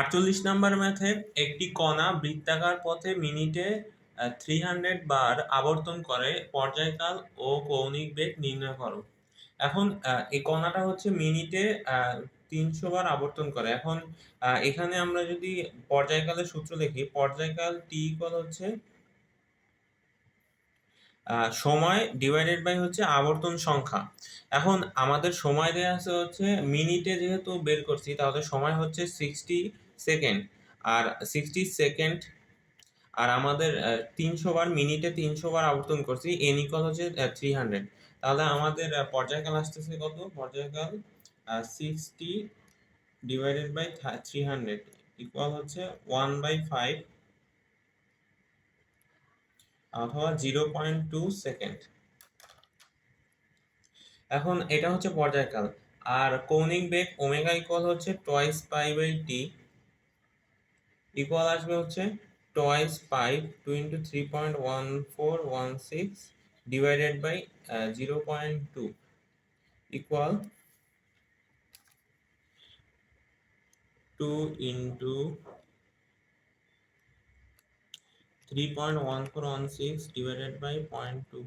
আটচল্লিশ নাম্বার ম্যাথে একটি কণা বৃত্তাকার পথে মিনিটে থ্রি হান্ড্রেড বার আবর্তন করে পর্যায়কাল ও কৌণিক বেগ নির্ণয় করো। এখন এই কণাটা হচ্ছে মিনিটে তিনশো বার আবর্তন করে। এখন এখানে আমরা যদি পর্যায়কালের সূত্র লিখি পর্যায়কাল টি ইকুয়াল হচ্ছে সময় ডিভাইডেড বাই হচ্ছে আবর্তন সংখ্যা। এখন আমাদের সময় দেওয়া আছে হচ্ছে মিনিটে যেহেতু বের করছি, তাহলে সময় হচ্ছে সিক্সটি সেকেন্ড। আর সিক্সটি সেকেন্ড আর আমাদের তিনশো বার মিনিটে তিনশো বার আবর্তন করছি এন ইকুয়াল হচ্ছে থ্রি হান্ড্রেড তাহলে আমাদের পর্যায়কাল আসতেছে কত? পর্যায়কাল sixty divided by three hundred equal হচ্ছে ওয়ান বাই ফাইভ অথবা জিরো পয়েন্ট টু সেকেন্ড এখন এটা হচ্ছে পর্যায়কাল। আর কৌণিক বেগ ওমেগা ইকুয়াল হচ্ছে twice pi by T equal আসবে হচ্ছে twice pi two into three point one four one six divided by zero point two equal two into three point one four one six divided by point two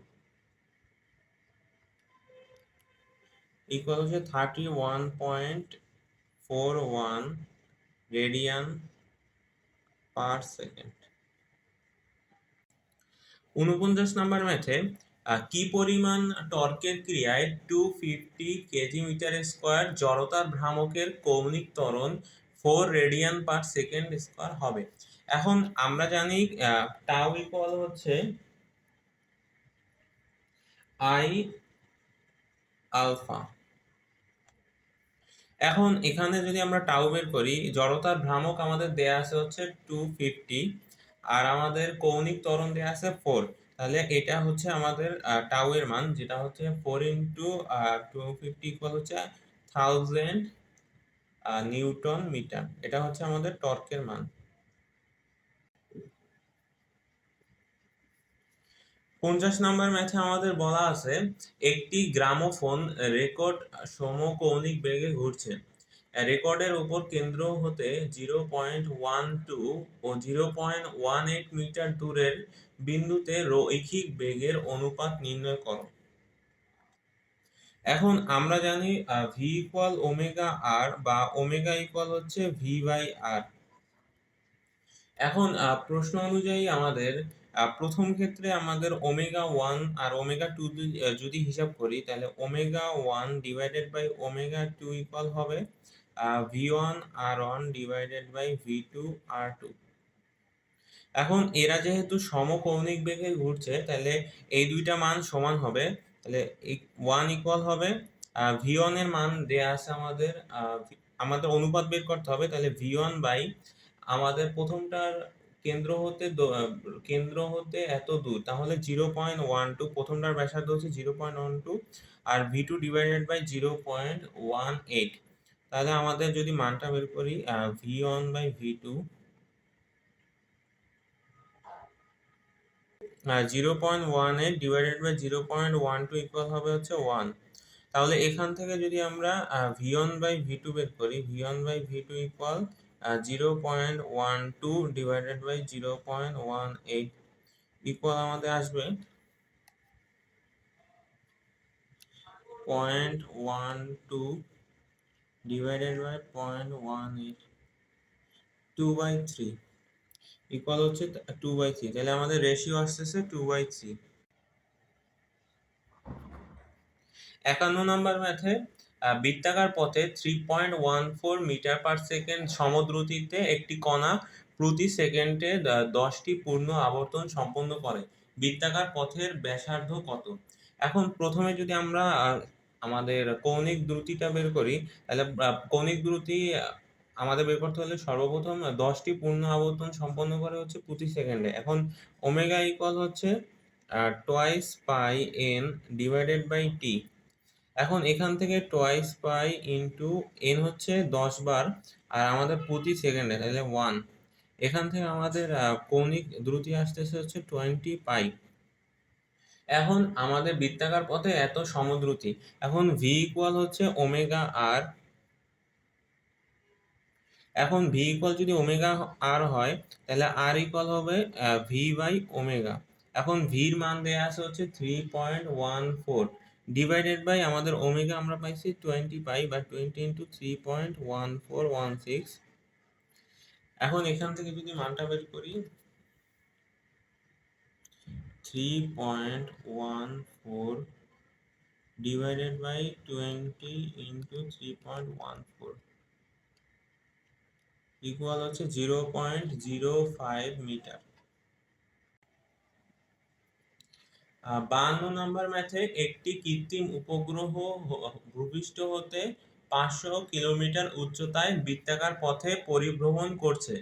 equal হচ্ছে thirty one point four one radian per second. উনপঞ্চাশ number আহ, কি পরিমাণ টর্কের ক্রিয়ায় two fifty KG metre square জড়তার ভ্রামকের কৌণিক ত্বরণ four radian per second square হবে? এখন আমরা জানি টাউ ইকুয়াল হচ্ছে আই আলফা এখন এখানে যদি আমরা টাউ বের করি, জড়তার ভ্রামক আমাদের দেয়া আছে হচ্ছে টু ফিফটি আর আমাদের কৌণিক ত্বরণ দেয়া আছে ফোর তাহলে এটা হচ্ছে আমাদের টাউ এর মান যেটা হচ্ছে four into two fifty equal হচ্ছে থাউজেন্ড নিউটন মিটার। এটা হচ্ছে আমাদের টর্কের মান। পঞ্চাশ নাম্বার ম্যাথে আমাদের বলা আছে, একটি গ্রামোফোন রেকর্ড সমকৌণিক বেগে ঘুরছে। রেকর্ডের উপর কেন্দ্র হতে জিরো পয়েন্ট ওয়ান টু ও zero point one eight metre দূরের বিন্দুতে রৈখিক বেগের অনুপাত নির্ণয় করো। এখন আমরা জানি ভি ইকুয়াল ওমেগা আর বা ওমেগা ইকুয়াল হচ্ছে ভি বাই আর এখন প্রশ্ন অনুযায়ী আমাদের প্রথম ক্ষেত্রে আমাদের ওমেগা ওয়ান আর ওমেগা টু যদি হিসাব করি, তাহলে omega one divided by omega two equal হবে V one R one divided by V two R two. এখন, এরা যেহেতু সমকৌণিক বেগে ঘুরছে, তাহলে এই দুইটা মান সমান হবে, তাহলে ওয়ান ইকুয়াল হবে ভি ওয়ানের মান দেয়া আছে আমাদের আমাদের অনুপাত বের করতে হবে, তাহলে ভি ওয়ান বাই আমাদের প্রথমটার কেন্দ্র হতে কেন্দ্র হতে এত দূর। তাহলে জিরো পয়েন্ট ওয়ান টু প্রথমটার ব্যাসার্ধ হচ্ছে zero point one two R V two divided by zero point one eight তাহলে আমাদের যদি মানটা বের করি V one by V two zero point one eight divided by zero point one two equal হবে হচ্ছে ওয়ান তাহলে এখান থেকে যদি আমরা V one by V two বের করি V one by V two equal zero point one two divided by zero point one eight equal আমাদের আসবে point one two divided by point one eight two by three equal হচ্ছে two by three তাহলে আমাদের ratio আসতেছে two by three একান্ন নম্বর ম্যাথে বৃত্তাকার পথে three point one four metre per second সমদ্রুতিতে একটি কণা প্রতি সেকেন্ডে দশটি পূর্ণ আবর্তন সম্পন্ন করে। বৃত্তাকার পথের ব্যাসার্ধ কত? এখন প্রথমে যদি আমরা আমাদের কৌণিক দ্রুতিটা বের করি, তাহলে কৌণিক দ্রুতি আমাদের বের করতে হলে সর্বপ্রথম দশটি পূর্ণ আবর্তন সম্পন্ন করে হচ্ছে প্রতি সেকেন্ডে। এখন ওমেগা ইকুয়াল হচ্ছে twice pi N divided by T এখন এখান থেকে টোয়াইস পাই ইন্টু এন হচ্ছে দশ বার, আর আমাদের প্রতি সেকেন্ডে তাহলে ওয়ান এখান থেকে আমাদের কৌণিক দ্রুতি আসতেছে হচ্ছে টোয়েন্টি পাই। এখন আমাদের বৃত্তাকার পথে এত সমদ্রুতি, এখন ভি ইকুয়াল হচ্ছে ওমেগা আর এখন ভি ইকুয়াল যদি ওমেগা আর হয়, তাহলে আর ইকুয়াল হবে ভি বাই ওমেগা এখন ভির মান দেয়া আছে হচ্ছে three point one four divided by আমাদের ওমেগা আমরা পাইছি টোয়েন্টি পাই বা twenty into three point one four one six এখন এখান থেকে যদি মানটা বের করি three point one four divided by twenty into three point one four equal হচ্ছে zero point zero five metre বান্ন নম্বর ম্যাথে একটি কৃত্রিম উপগ্রহ ভূপৃষ্ঠ হতে পাঁচশো কিলোমিটার উচ্চতায় বৃত্তাকার পথে পরিভ্রমণ করছে।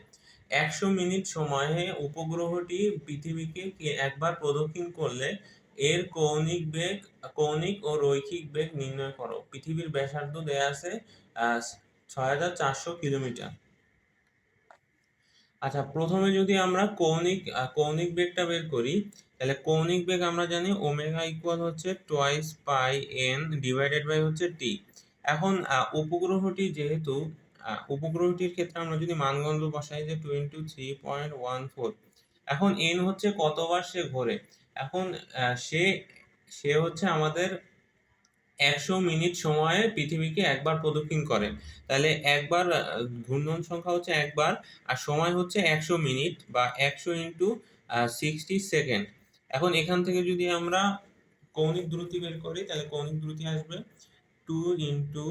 একশো মিনিট সময়ে উপগ্রহটি পৃথিবীকে একবার প্রদক্ষিণ করলে এর কৌণিক বেগ, কৌণিক ও রৈখিক বেগ নির্ণয় করো। পৃথিবীর ব্যাসার্ধ দেয়া আছে ছয় হাজার চারশো কিলোমিটার। আচ্ছা প্রথমে যদি আমরা কৌণিক কৌণিক বেগটা বের করি তাহলে কৌণিক বেগ আমরা জানি ওমেগা ইকুয়াল হচ্ছে twice pi N divided by হচ্ছে টি এখন উপগ্রহটি যেহেতু উপগ্রহটির ক্ষেত্রে আমরা যদি মানগন্ধ বসাই যে two into three point one four এখন এন হচ্ছে কতবার সে ঘোরে? এখন সে সে হচ্ছে আমাদের একশো মিনিট সময়ে পৃথিবীকে একবার প্রদক্ষিণ করে। তাহলে একবার ঘূর্ণন সংখ্যা হচ্ছে একবার, আর সময় হচ্ছে একশো মিনিট বা একশো ইন্টু সিক্সটি সেকেন্ড এখন এখান থেকে যদি আমরা কৌণিক দ্রুতি বের করি, তাহলে কৌণিক দ্রুতি আসবে two into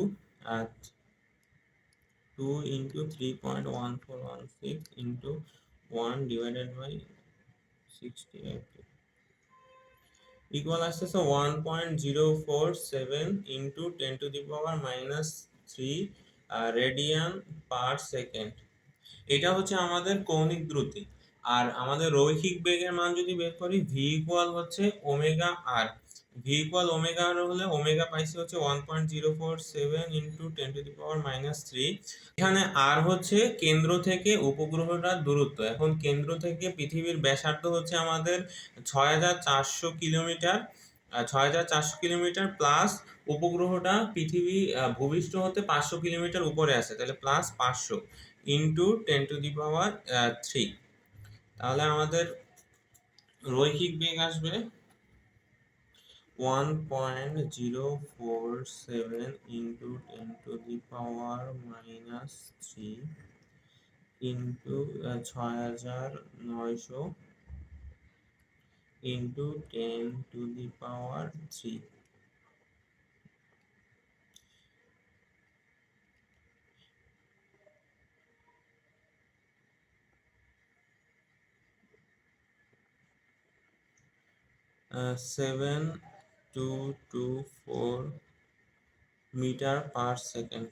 two into three point one four one six into one divided by sixty equal আসতেছে one point zero four seven into ten to the power minus three radian per second এটা হচ্ছে আমাদের কৌণিক দ্রুতি আর আমাদের রৈখিক বেগের মান যদি বের করি ভি ইকুয়াল হচ্ছে omega R V equal omega R হলে ওমেগা পাইছি হচ্ছে one point zero four seven into ten to the power minus three এখানে আর হচ্ছে কেন্দ্র থেকে উপগ্রহটার দূরত্ব। এখন কেন্দ্র থেকে পৃথিবীর ব্যাসার্ধ হচ্ছে আমাদের ছয় হাজার চারশো কিলোমিটার। ছয় হাজার চারশো কিলোমিটার প্লাস উপগ্রহটা পৃথিবী ভূমিষ্ঠ হতে পাঁচশো কিলোমিটার উপরে আছে। তাহলে প্লাস পাঁচশো into ten to the power three তাহলে আমাদের রৈখিক বেগ আসবে one point zero four seven into ten to the power minus three into ছয় হাজার নয়শো into ten to the power three Uh, seven two two four meter per second.